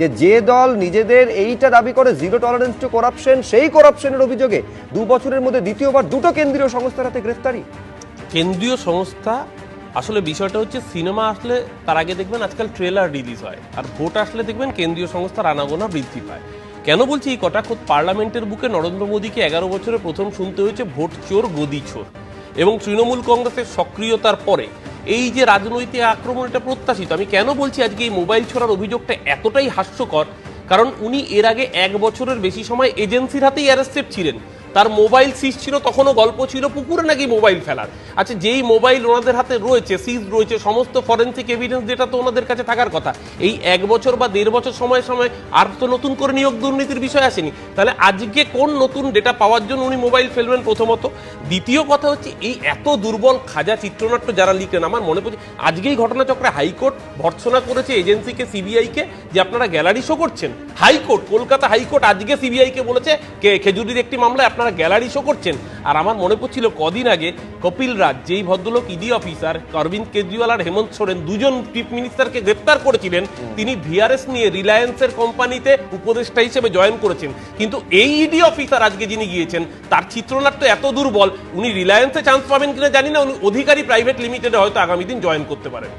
যে যে দল নিজেদের এইটা দাবি করে জিরো টলারেন্স টু করাপশন, সেই করাপশনের অভিযোগে দু বছরের মধ্যে দ্বিতীয়বার দুটো কেন্দ্রীয় সংস্থার হাতে গ্রেফতারি। কেন্দ্রীয় সংস্থা, আসলে বিষয়টা হচ্ছে সিনেমা আসলে তার আগে দেখবেন আজকাল ট্রেলার রিলিজ হয়, আর ভোট আসলে দেখবেন কেন্দ্রীয় সংস্থার আনাগোনা বৃদ্ধি পায়। কেন বলছি এই কটা? পার্লামেন্টের বুকে নরেন্দ্র মোদীকে এগারো বছরে প্রথম শুনতে হয়েছে ভোট চোর, গদি চোর। এবং তৃণমূল কংগ্রেসের সক্রিয়তার পরে এই যে রাজনৈতিক আক্রমণ এটা প্রত্যাশিত, আমি কেন বলছি আজকে এই মোবাইল ছোড়ার অভিযোগটা এতটাই হাস্যকর? কারণ উনি এর আগে এক বছরের বেশি সময় এজেন্সির হাতেই অ্যারেস্টেড ছিলেন। তার মোবাইল সিজ ছিল, তখনও গল্প ছিল, পুকুরে নাকি মোবাইল ফেলার। আচ্ছা যেই মোবাইল ওনাদের হাতে রয়েছে, সিজ রয়েছে, সমস্ত ফরেন্সিক এভিডেন্স যেটা তো ওনাদের কাছে থাকার কথা, এই এক বছর বা দেড় বছর সময় সময় আর তো নতুন করে নিয়োগ দুর্নীতির বিষয় আসেনি। তাহলে আজকে কোন নতুন ডেটা পাওয়ার জন্য উনি মোবাইল ফেলবেন প্রথমত? দ্বিতীয় কথা হচ্ছে, এই এত দুর্বল খাজা চিত্রনাট্য যারা লিখলেন আমার মনে পড়ছে, আজকেই ঘটনাচক্রে হাইকোর্ট ভর্সনা করেছে এজেন্সিকে, সিবিআইকে, যে আপনারা গ্যালারি শো করছেন। High court, Kolkata high court আজকে সিবিআইকে বলেছে খেজুরির একটি মামলায় আপনারা গ্যালারি শো করছেন। আর আমার মনে পড়ছিল কদিন আগে কপিল রাজ যেই ভদ্রলোক ইডি অফিসার অরবিন্দ কেজরিওয়াল আর হেমন্ত সোরেন দুজন চিফ মিনিস্টারকে গ্রেপ্তার করেছিলেন তিনি ভিআরএস নিয়ে রিলায়েন্সের কোম্পানিতে উপদেষ্টা হিসেবে জয়েন করেছেন। কিন্তু এই ইডি অফিসার আজকে যিনি গিয়েছেন তার চিত্রনাট্য এত দুর্বল উনি রিলায়েন্সে চান্স পাবেন কিনা জানি না উনি অধিকারী প্রাইভেট লিমিটেডে হয়তো আগামী দিন জয়েন করতে পারেন।